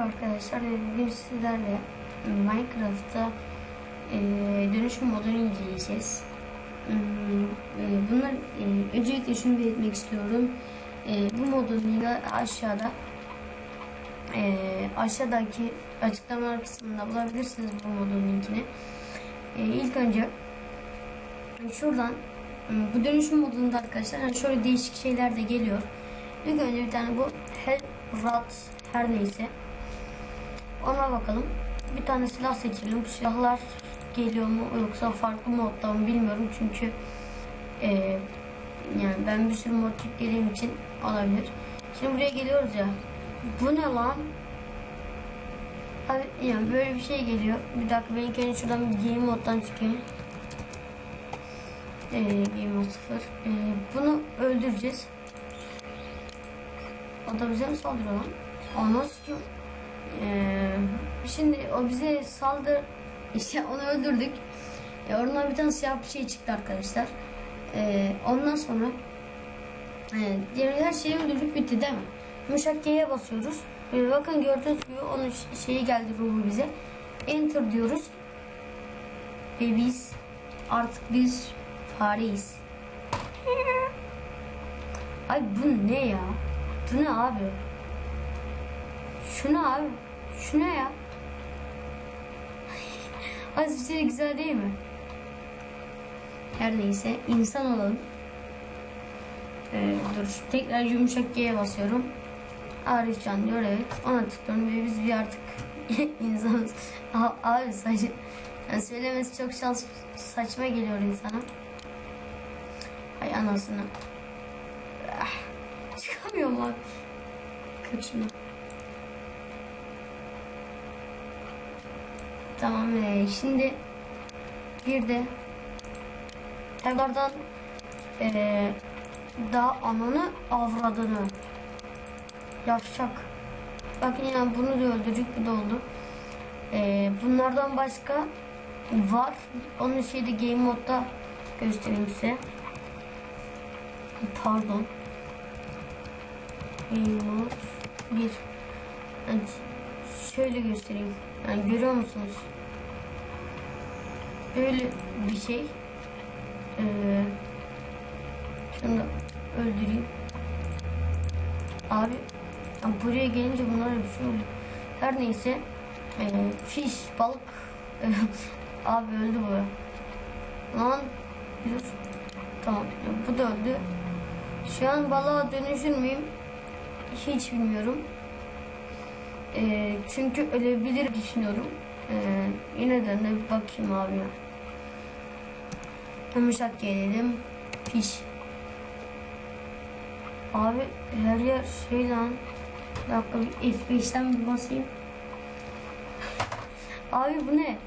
arkadaşlar bugün sizlerle Minecraft'ta dönüşüm modunu inceleyeceğiz. E, Bunlar öncelikle şunu belirtmek istiyorum. Bu modun linki aşağıda aşağıdaki açıklamalar kısmında bulabilirsiniz bu modun linkini. E, ilk önce şuradan hmm, bu dönüşüm modunda arkadaşlar hani şöyle değişik şeyler de geliyor. İlk önce bir tane bu Hell Rat her neyse. Ona bakalım. Bir tane silah seçelim. Silahlar geliyor mu yoksa farklı modda mı bilmiyorum çünkü e, yani ben bir sürü mod yüklediğim için olabilir. Şimdi buraya geliyoruz ya. Bu ne lan? Abi yani böyle bir şey geliyor. Bir dakika ben önce şuradan bir game moddan çıkayım. Ee, game mod 0. Ee, bunu öldüreceğiz. O da bize mi saldırıyor lan? Ki? Ee, şimdi o bize saldır işte onu öldürdük. E, oradan bir tane siyah bir şey çıktı arkadaşlar. E, ondan sonra e, diğer her şeyi öldürdük bitti değil mi? Yumuşak G'ye basıyoruz. E, bakın gördüğünüz gibi onun şeyi geldi ruhu bize. Enter diyoruz. Ve biz artık biz fareyiz. Ay bu ne ya? Bu ne abi? Şu ne abi? Şu ne ya? Az bir şey güzel değil mi? Her neyse insan olalım. Ee, dur tekrar yumuşak G'ye basıyorum. Arif Can diyor evet. Ona tıklıyorum ve biz bir artık insanız. Abi saç, yani söylemesi çok şans, saçma geliyor insana. Hay anasını. Ah, çıkamıyorum abi. Kır Tamam ee, şimdi bir de tekrardan ee, daha ananı avradını yapacak. Bakın yine bunu da öldürdük bu da oldu. Ee, bunlardan başka var. Onun şeyde game modda göstereyim size. Pardon. Game mod 1. Evet. Şöyle göstereyim. Yani görüyor musunuz? Böyle bir şey. Ee, şunu da öldüreyim. Abi ya buraya gelince bunlar bir şey oldu. Her neyse. Ee, fiş, balık. Abi öldü bu. Lan dur. Tamam. bu da öldü. Şu an balığa dönüşür müyüm? Hiç bilmiyorum. Ee, çünkü ölebilir düşünüyorum. Ee, yine de bir bakayım abi ya. Yumuşak gelelim. Fiş. Abi her yer şey lan. Bir dakika bir F5'ten bir basayım. Abi bu ne?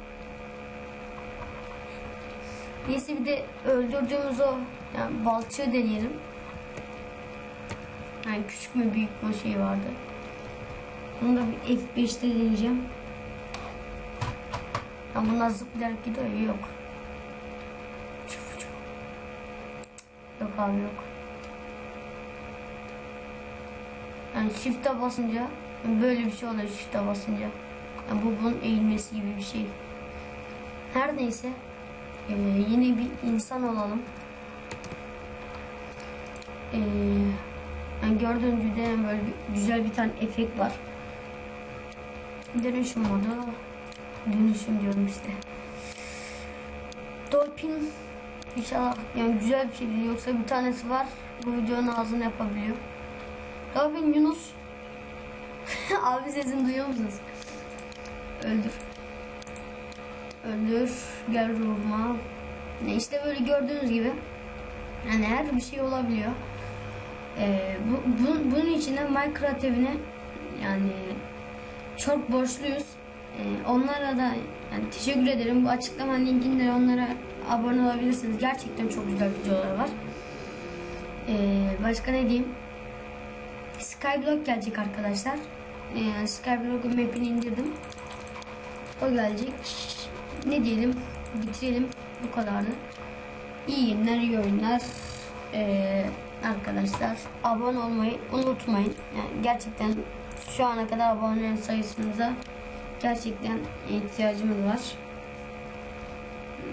Neyse bir de öldürdüğümüz o yani balçığı deneyelim. Yani küçük mü büyük mü şey vardı. Bunu da bir F5'te deneyeceğim. Ya bunlar zıplayarak gidiyor yok. Yok abi yok. Yani shift'e basınca böyle bir şey oluyor shift'e basınca. Yani bu bunun eğilmesi gibi bir şey. Her neyse ee, yine bir insan olalım. Ee, yani gördüğünüz gibi böyle bir, güzel bir tane efekt var. Dönüşüm modu. Dönüşüm diyorum işte. Dolphin İnşallah yani güzel bir değil. Yoksa bir tanesi var. Bu videonun ağzını yapabiliyor. Dolphin Yunus. Abi sesini duyuyor musunuz? Öldür. Öldür. Gel ruhuma. Ne işte böyle gördüğünüz gibi. Yani her bir şey olabiliyor. Ee, bu, bu, bunun içinde Minecraft evine yani çok borçluyuz. Ee, onlara da yani teşekkür ederim. Bu açıklama linkinden onlara abone olabilirsiniz. Gerçekten çok güzel videolar var. Ee, başka ne diyeyim? Skyblock gelecek arkadaşlar. Ee, Skyblock map'ini indirdim. O gelecek. Ne diyelim? Bitirelim. Bu kadardı. İyi günler, iyi oyunlar. Ee, arkadaşlar abone olmayı unutmayın. Yani gerçekten şu ana kadar abone sayısınıza gerçekten ihtiyacımız var.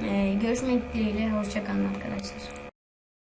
E, görüşmek dileğiyle. Hoşçakalın arkadaşlar.